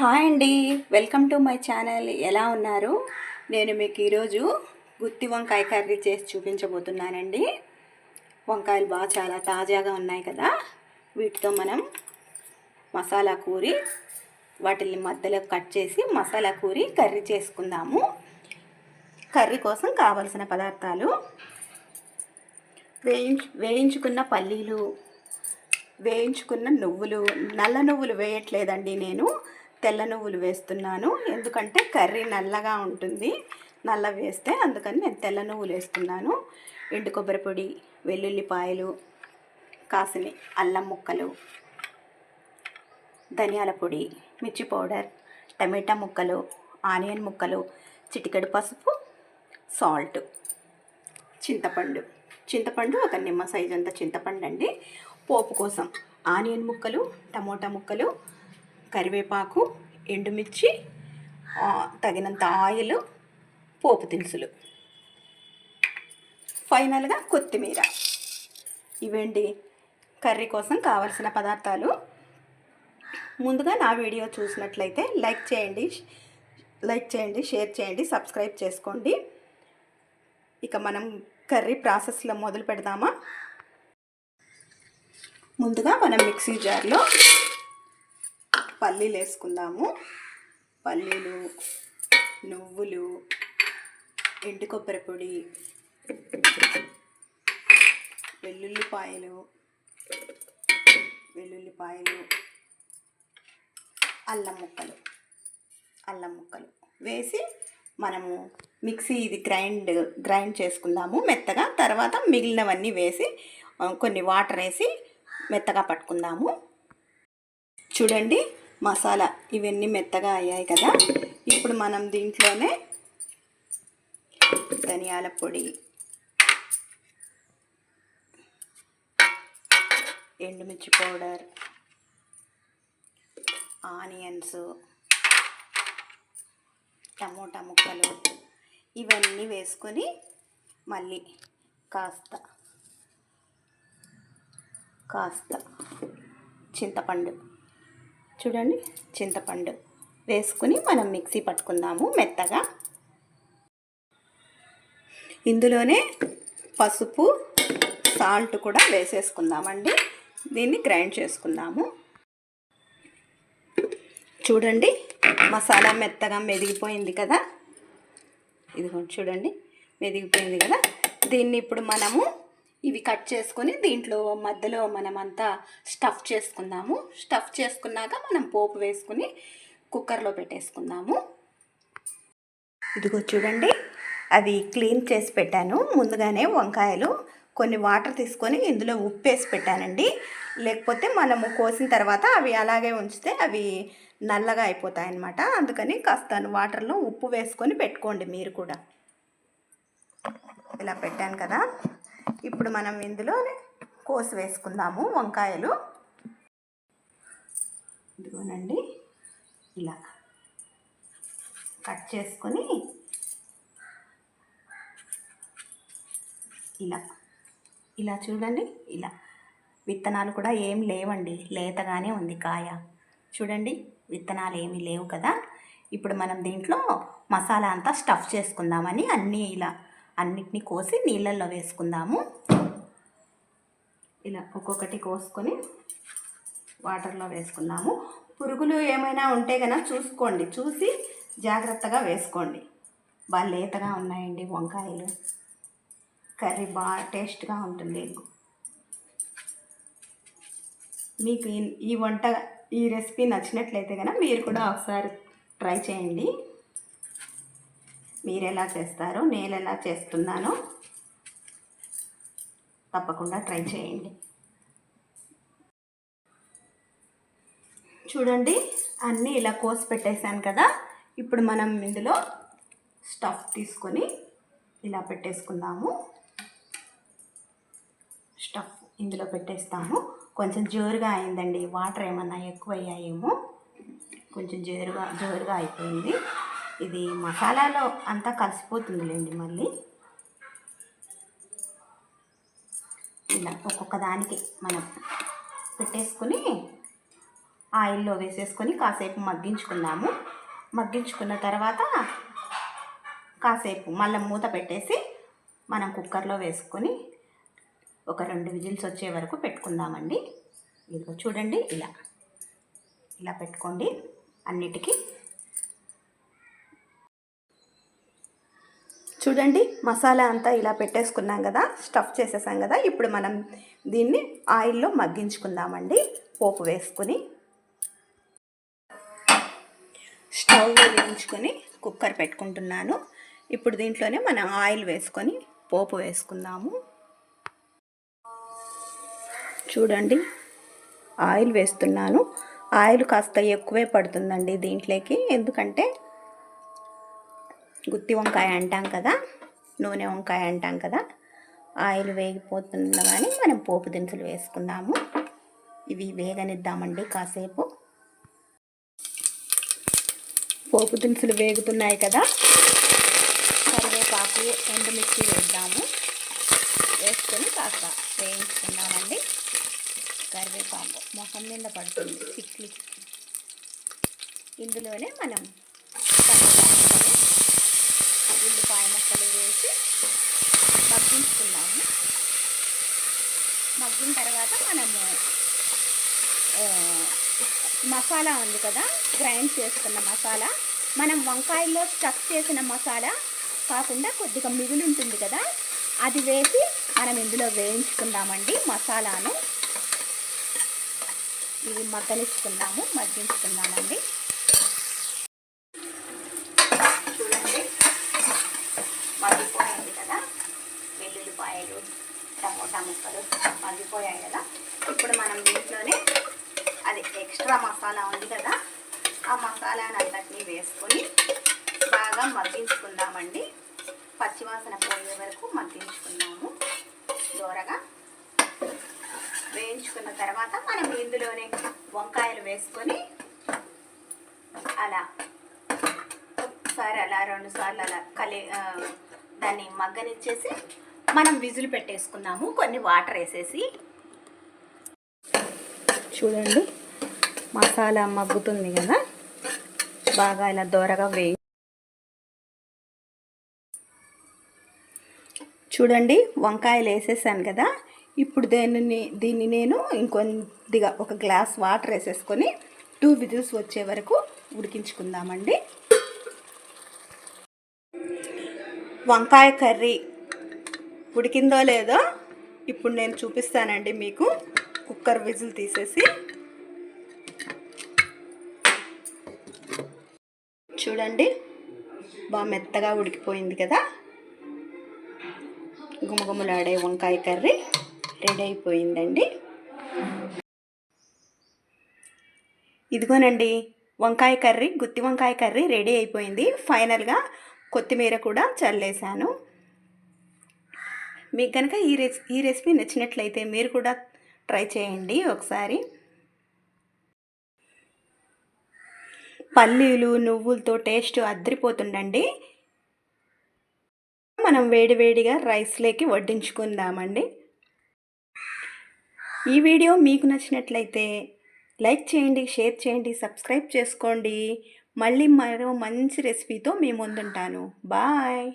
Hi అండి. Welcome to my channel. ఎలా ఉన్నారు? నేను మీకు ఈరోజు గుత్తి వంకాయ కర్రీ చేసి చూపించబోతున్నానండి. వంకాయలు బాగా చాలా తాజాగా ఉన్నాయి కదా. వీటితో మనం మసాలా కూరి వాటిని మధ్యలో కట్ చేసి మసాలా కూరి కర్రీ చేసుకుందాము. కర్రీ కోసం కావలసిన పదార్థాలు వేయించు వేయించుకున్న పల్లీలు వేయించుకున్న నువ్వులు. నల్ల నువ్వులు వేయట్లేదండి నేను. తెల్ల నువ్వులు వేస్తున్నాను. ఎందుకంటే కర్రీ నల్లగా ఉంటుంది. నల్ల వేస్తే అందుకని నేను తెల్ల నువ్వులు వేస్తున్నాను. ఎండు కొబ్బరి పొడి వెల్లుల్లిపాయలు కాసిని అల్లం ముక్కలు ధనియాల పొడి మిర్చి పౌడర్ టమాటా ముక్కలు ఆనియన్ ముక్కలు చిటికెడు పసుపు సాల్ట్ చింతపండు. చింతపండు ఒక నిమ్మ సైజ్ అంత చింతపండు అండి పోపు కోసం ఆనియన్ ముక్కలు టమోటా ముక్కలు కరివేపాకు ఎండుమిర్చి తగినంత ఆయిల్ పోపు దినుసులు. ఫైనల్గా కొత్తిమీర. ఇవండి కర్రీ కోసం కావలసిన పదార్థాలు. ముందుగా నా వీడియో చూసినట్లయితే లైక్ చేయండి లైక్ చేయండి షేర్ చేయండి సబ్స్క్రైబ్ చేసుకోండి. ఇక మనం కర్రీ ప్రాసెస్లో మొదలు పెడదామా? ముందుగా మనం మిక్సీ జార్లో పల్లీలు వేసుకుందాము పల్లీలు నువ్వులు ఎండు కొబ్బరి పొడి వెల్లుల్లిపాయలు వెల్లుల్లిపాయలు అల్లం ముక్కలు అల్లం ముక్కలు వేసి మనము మిక్సీ ఇది గ్రైండ్ గ్రైండ్ చేసుకుందాము మెత్తగా. తర్వాత మిగిలినవన్నీ వేసి కొన్ని వాటర్ వేసి మెత్తగా పట్టుకుందాము. చూడండి మసాలా ఇవన్నీ మెత్తగా అయ్యాయి కదా. ఇప్పుడు మనం దీంట్లోనే ధనియాల పొడి ఎండుమిర్చి పౌడర్ ఆనియన్స్ టమోటా ముక్కలు ఇవన్నీ వేసుకొని మళ్ళీ కాస్త కాస్త చింతపండు చూడండి చింతపండు వేసుకుని మనం మిక్సీ పట్టుకుందాము మెత్తగా. ఇందులోనే పసుపు సాల్ట్ కూడా వేసేసుకుందామండి. దీన్ని గ్రైండ్ చేసుకుందాము. చూడండి మసాలా మెత్తగా మెదిగిపోయింది కదా. ఇది చూడండి మెదిగిపోయింది కదా. దీన్ని ఇప్పుడు మనము ఇవి కట్ చేసుకొని దీంట్లో మధ్యలో మనమంతా స్టఫ్ చేసుకుందాము. స్టఫ్ చేసుకున్నాక మనం పోపు వేసుకుని కుక్కర్లో పెట్టేసుకుందాము. ఇదిగో చూడండి అవి క్లీన్ చేసి పెట్టాను. ముందుగానే వంకాయలు కొన్ని వాటర్ తీసుకొని ఇందులో ఉప్పు వేసి పెట్టానండి. లేకపోతే మనము కోసిన తర్వాత అవి అలాగే ఉంచితే అవి నల్లగా అయిపోతాయి అన్నమాట అందుకని కాస్త వాటర్లో ఉప్పు వేసుకొని పెట్టుకోండి మీరు కూడా. ఇలా పెట్టాను కదా. ఇప్పుడు మనం ఇందులో కోసి వేసుకుందాము వంకాయలు. ఇదిగోనండి ఇలా కట్ చేసుకొని ఇలా ఇలా చూడండి ఇలా. విత్తనాలు కూడా ఏం లేవండి లేతగానే ఉంది కాయ. చూడండి విత్తనాలు ఏమీ లేవు కదా. ఇప్పుడు మనం దీంట్లో మసాలా అంతా స్టఫ్ చేసుకుందామని అన్నీ ఇలా అన్నిటినీ కోసి నీళ్ళల్లో వేసుకుందాము. ఇలా ఒక్కొక్కటి కోసుకొని వాటర్లో వేసుకుందాము. పురుగులు ఏమైనా ఉంటే కనుక చూసుకోండి. చూసి జాగ్రత్తగా వేసుకోండి. బాగా లేతగా ఉన్నాయండి వంకాయలు. కర్రీ బాగా టేస్ట్గా ఉంటుంది. మీకు ఈ- ఈ వంట ఈ రెసిపీ నచ్చినట్లయితే కనుక మీరు కూడా ఒకసారి ట్రై చేయండి. మీరు ఎలా చేస్తారో నేను ఎలా చేస్తున్నానో తప్పకుండా ట్రై చేయండి. చూడండి అన్నీ ఇలా కోసి పెట్టేశాను కదా. ఇప్పుడు మనం ఇందులో స్టఫ్ తీసుకొని ఇలా పెట్టేసుకుందాము. స్టఫ్ ఇందులో పెట్టేస్తాము. కొంచెం జోరుగా అయిందండి. వాటర్ ఏమన్నా ఎక్కువ అయ్యాయేమో కొంచెం జోరుగా జోరుగా అయిపోయింది. ఇది మసాలాలో అంతా కలిసిపోతుందిలేండి మళ్ళీ. ఇలా ఒక్కొక్క దానికి మనం పెట్టేసుకుని ఆయిల్లో వేసేసుకొని కాసేపు మగ్గించుకున్నాము మగ్గించుకున్న తర్వాత కాసేపు మళ్ళీ మూత పెట్టేసి మనం కుక్కర్లో వేసుకొని ఒక రెండు విజిల్స్ వచ్చే వరకు పెట్టుకుందామండి. ఇదిగో చూడండి ఇలా. ఇలా పెట్టుకోండి. అన్నిటికీ చూడండి మసాలా అంతా ఇలా పెట్టేసుకున్నాం కదా స్టఫ్ చేసేసాం కదా ఇప్పుడు మనం దీన్ని ఆయిల్లో మగ్గించుకుందామండి పోపు వేసుకుని. స్టవ్ వేయించుకొని కుక్కర్ పెట్టుకుంటున్నాను. ఇప్పుడు దీంట్లోనే మనం ఆయిల్ వేసుకొని పోపు వేసుకుందాము. చూడండి ఆయిల్ వేస్తున్నాను. ఆయిల్ కాస్త ఎక్కువే పడుతుందండి దీంట్లోకి ఎందుకంటే గుత్తి వంకాయ అంటాం కదా నూనె వంకాయ అంటాం కదా ఆయిల్ వేగిపోతుందా కానీ మనం పోపు దినుసులు వేసుకుందాము. ఇవి వేగనిద్దామండి కాసేపు. పోపు దినుసులు వేగుతున్నాయి కదా కరివేపాకు ఎండుమిర్చి వేద్దాము. వేసుకొని కాస్త వేయించుకుందామండి. కరివేపాకు మొహం మీద పడుతుంది చిక్లి ఇందులోనే మనం ఉల్లిపాయ ముక్కలు వేసి మగ్గించుకున్నాము. మగ్గిన తర్వాత మనము మసాలా ఉంది కదా గ్రైండ్ చేసుకున్న మసాలా. మనం వంకాయల్లో స్టఫ్ చేసిన మసాలా కాకుండా కొద్దిగా మిగులు ఉంటుంది కదా అది వేసి మనం ఇందులో వేయించుకుందామండి మసాలాను. ఇవి మగ్గలిచ్చుకుందాము మగ్గించుకుందామండి చూడండి మగ్గిపోయింది కదా వెల్లుల్లిపాయలు టమోటా ముక్కలు మగ్గిపోయాయి కదా. ఇప్పుడు మనం దీంట్లోనే అది ఎక్స్ట్రా మసాలా ఉంది కదా. ఆ మసాలాని అంతటినీ వేసుకొని బాగా మగ్గించుకుందామండి. పచ్చివాసన పోయే వరకు మగ్గించుకున్నాము దూరగా వేయించుకున్న తర్వాత మనం ఇందులోనే వంకాయలు వేసుకొని అలా ఒకసారి అలా రెండు సార్లు అలా కలి దాన్ని మగ్గనిచ్చేసి మనం విజులు పెట్టేసుకున్నాము కొన్ని వాటర్ వేసేసి. చూడండి మసాలా మగ్గుతుంది కదా? బాగా ఇలా దోరగా వేయి చూడండి వంకాయలు వేసేసాను కదా? ఇప్పుడు దీనిని దీన్ని నేను ఇంకొద్దిగా ఒక గ్లాస్ వాటర్ వేసేసుకొని టూ విజిల్స్ వచ్చే వరకు ఉడికించుకుందామండి. వంకాయ కర్రీ ఉడికిందో లేదో ఇప్పుడు నేను చూపిస్తానండి మీకు. కుక్కర్ విజిల్ తీసేసి. చూడండి. బాగా మెత్తగా ఉడికిపోయింది కదా. గుమగుమలాడే వంకాయ కర్రీ రెడీ అయిపోయిందండి. ఇదిగోనండి వంకాయ కర్రీ గుత్తి వంకాయ కర్రీ రెడీ అయిపోయింది. ఫైనల్గా కొత్తిమీర కూడా చల్లేశాను. మీకు కనుక ఈ రెసి ఈ రెసిపీ నచ్చినట్లయితే మీరు కూడా ట్రై చేయండి ఒకసారి. పల్లీలు నువ్వులతో టేస్ట్ అద్దరిపోతుండండి మనం వేడివేడిగా రైస్లోకి వడ్డించుకుందామండి. ఈ వీడియో మీకు నచ్చినట్లయితే లైక్ చేయండి షేర్ చేయండి సబ్స్క్రైబ్ చేసుకోండి. మళ్ళీ మరో మంచి రెసిపీతో మీ ముందుంటాను. బాయ్!